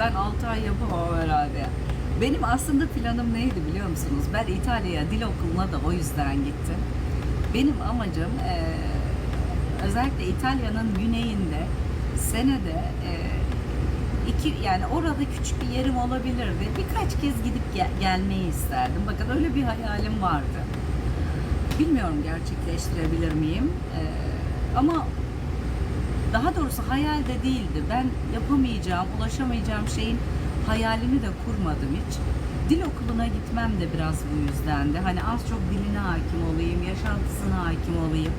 ben 6 ay yapamam herhalde. Benim aslında planım neydi biliyor musunuz? Ben İtalya'ya dil okuluna da o yüzden gittim. Benim amacım eee, özellikle İtalya'nın güneyinde senede eee, iki yani orada küçük bir yerim olabilirdi. Birkaç kez gidip gel- gelmeyi isterdim. Bakın öyle bir hayalim vardı. Bilmiyorum gerçekleştirebilir miyim. Eee, ama daha doğrusu hayal de değildi. Ben yapamayacağım, ulaşamayacağım şeyin hayalini de kurmadım hiç. Dil okuluna gitmem de biraz bu yüzdendi. Hani az çok diline hakim olayım, yaşantısına hakim olayım.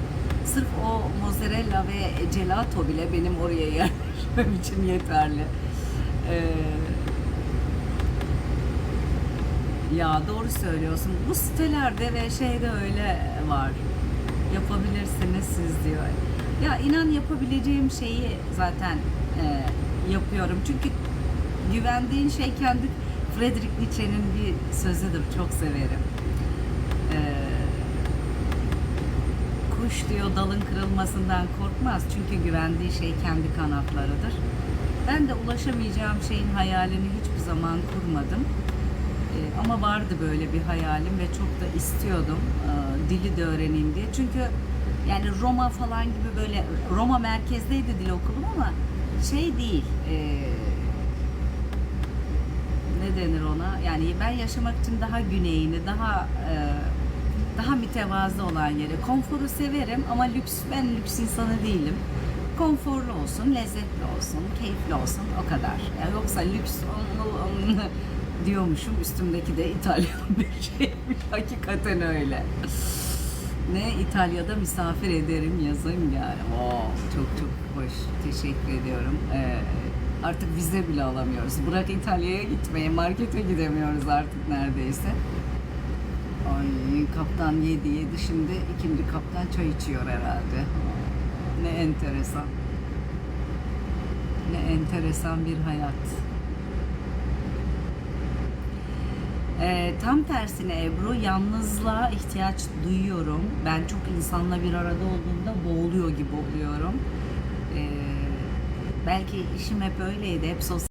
Sırf o mozzarella ve gelato bile benim oraya yerleşmem için yeterli. Ee, ya doğru söylüyorsun. Bu sitelerde ve şeyde öyle var. Yapabilirsiniz siz diyor. Ya inan yapabileceğim şeyi zaten e, yapıyorum. Çünkü güvendiğin şey kendi Friedrich Nietzsche'nin bir sözüdür. Çok severim. Ee, kuş diyor dalın kırılmasından korkmaz. Çünkü güvendiği şey kendi kanatlarıdır. Ben de ulaşamayacağım şeyin hayalini hiçbir zaman kurmadım. Ee, ama vardı böyle bir hayalim ve çok da istiyordum e, dili de öğreneyim diye. Çünkü yani Roma falan gibi böyle Roma merkezdeydi dil okulum ama şey değil. e, ne denir ona? Yani ben yaşamak için daha güneyini, daha e, daha mütevazı olan yeri. Konforu severim ama lüks ben lüks insanı değilim. Konforlu olsun, lezzetli olsun, keyifli olsun o kadar. Yani yoksa lüks diyormuşum üstümdeki de İtalyan bir şeymiş. Hakikaten öyle. Ne İtalya'da misafir ederim yazın yani. Oo, çok çok hoş. Teşekkür ediyorum. Ee, artık vize bile alamıyoruz. Bırak İtalya'ya gitmeye, markete gidemiyoruz artık neredeyse. Ay kaptan yedi yedi şimdi ikinci kaptan çay içiyor herhalde. Ne enteresan. Ne enteresan bir hayat. Ee, tam tersine Ebru yalnızlığa ihtiyaç duyuyorum. Ben çok insanla bir arada olduğumda boğuluyor gibi oluyorum. Ee, belki işim hep öyleydi. Hep sosyal